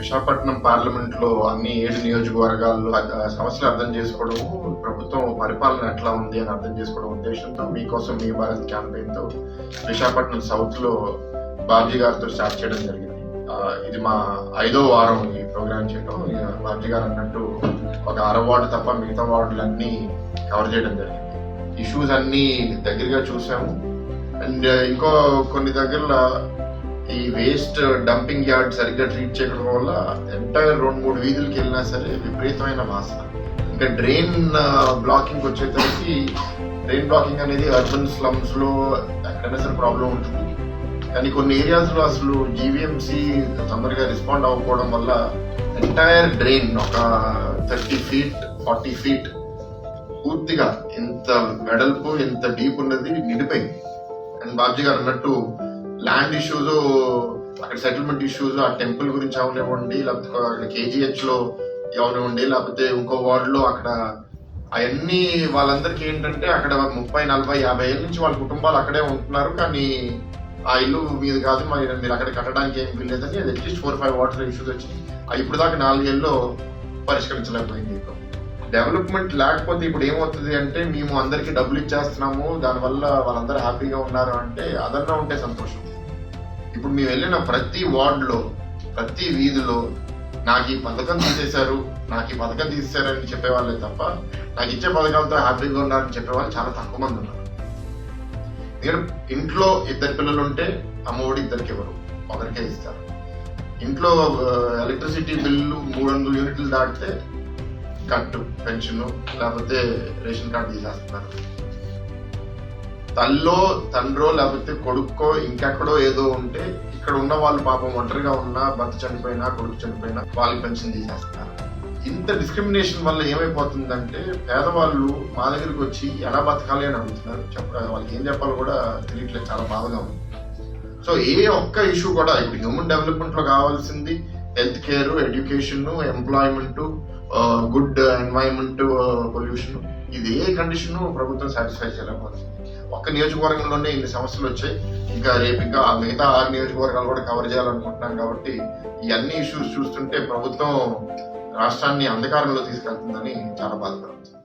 విశాఖపట్నం పార్లమెంట్లో అన్ని ఏడు నియోజకవర్గాల్లో సమస్యలు అర్థం చేసుకోవడం ప్రభుత్వం పరిపాలన ఎట్లా ఉంది అని అర్థం చేసుకోవడం ఉద్దేశంతో మీకోసం మీ భారత్ క్యాంపెయిన్తో విశాఖపట్నం సౌత్లో బాబ్జీ గారితో స్టార్ట్ చేయడం జరిగింది. ఇది మా ఐదో వారం ఈ ప్రోగ్రామ్ చేయడం బాబ్జీ గారు అన్నట్టు ఒక అర వార్డు తప్ప మిగతా వార్డులన్నీ కవర్ చేయడం జరిగింది. ఇష్యూస్ అన్ని దగ్గరగా చూసాము. అండ్ ఇంకో కొన్ని దగ్గరలో ఈ వేస్ట్ డంపింగ్ యార్డ్ సరిగ్గా ట్రీట్ చేయడం వల్ల ఎంటైర్ రెండు మూడు వీధులకి వెళ్ళినా సరే విపరీతమైన వాసన. ఇంకా డ్రైన్ బ్లాకింగ్ వచ్చేసరికి డ్రైన్ బ్లాకింగ్ అనేది అర్బన్ స్లమ్స్లో ఎక్కడైనా సరే ప్రాబ్లం ఉంటుంది. కానీ కొన్ని ఏరియాస్లో అసలు జీవీఎంసీ తొందరగా రెస్పాండ్ అవ్వకపోవడం వల్ల ఎంటైర్ డ్రైన్ ఒక థర్టీ ఫీట్ ఫార్టీ ఫీట్ పూర్తిగా ఇంత వెడల్పు ఇంత డీప్ ఉన్నది నిండిపోయింది. అండ్ బాబ్జీ గారు అన్నట్టు ల్యాండ్ ఇష్యూస్ అక్కడ సెటిల్మెంట్ ఇష్యూస్ ఆ టెంపుల్ గురించి అవనివ్వండి లేకపోతే అక్కడ కేజీహెచ్లో అవనివ్వండి లేకపోతే ఇంకో వార్డ్లో అక్కడ అవన్నీ వాళ్ళందరికీ ఏంటంటే అక్కడ ముప్పై నలభై యాభై ఏళ్ళ నుంచి వాళ్ళ కుటుంబాలు అక్కడే ఉంటున్నారు. కానీ ఆ ఇల్లు మీది కాదు మరి మీరు అక్కడ కట్టడానికి ఏం వీల్లేదని అది at least four five water issues వచ్చినాయి. ఇప్పుడు దాకా నాలుగేళ్ళు పరిష్కరించలేకపోయింది డెవలప్మెంట్ లేకపోతే ఇప్పుడు ఏమవుతుంది అంటే మేము అందరికీ డబ్బులు ఇచ్చేస్తున్నాము దానివల్ల వాళ్ళందరూ హ్యాపీగా ఉన్నారు అంటే అదన్నా ఉంటే సంతోషం. ఇప్పుడు మేము వెళ్ళిన ప్రతి వార్డులో ప్రతి వీధిలో నాకు ఈ పథకం తీసేశారు నాకు ఈ పథకం తీసేశారని చెప్పేవాళ్ళే తప్ప నాకు ఇచ్చే పథకాలతో హ్యాపీగా ఉన్నారని చెప్పేవాళ్ళు చాలా తక్కువ మంది ఉన్నారు. ఎందుకంటే ఇంట్లో ఇద్దరు పిల్లలు ఉంటే అమ్మఒడి ఇద్దరికి ఇవ్వరు ఒకరికే ఇస్తారు. ఇంట్లో ఎలక్ట్రిసిటీ బిల్లు మూడు వందల యూనిట్లు దాటితే కట్టు పెన్షన్ లేకపోతే రేషన్ కార్డు తీసేస్తున్నారు. తల్లో తండ్రో లేకపోతే కొడుక్కో ఇంకెక్కడో ఏదో ఉంటే ఇక్కడ ఉన్న వాళ్ళు పాపం ఒంటరిగా ఉన్నా భర్త చనిపోయినా కొడుకు చనిపోయినా వాళ్ళు పెన్షన్ తీసేస్తున్నారు ఇంత డిస్క్రిమినేషన్ వల్ల ఏమైపోతుందంటే పేదవాళ్ళు మా దగ్గరికి వచ్చి ఎలా బతకాలి అని అడుగుతున్నారు. చెప్ప వాళ్ళకి ఏం చెప్పాలో కూడా తెలియట్లేదు చాలా బాధగా ఉంది. సో ఏ ఒక్క ఇష్యూ కూడా ఇప్పుడు హ్యూమన్ డెవలప్మెంట్లో కావాల్సింది health care education employment good environment pollution ఇది ఏ కండిషన్ ప్రభుత్వం సాటిస్ఫై చేయలేకపోతుంది. ఒక్క నియోజకవర్గంలోనే ఇన్ని సమస్యలు వచ్చాయి. ఇంకా రేపు ఇంకా ఆ మిగతా ఆరు నియోజకవర్గాలు కూడా కవర్ చేయాలనుకుంటున్నాం కాబట్టి ఈ అన్ని ఇష్యూస్ చూస్తుంటే ప్రభుత్వం రాష్ట్రాన్ని అంధకారంలో తీసుకెళ్తుందని చాలా బాధపడుతుంది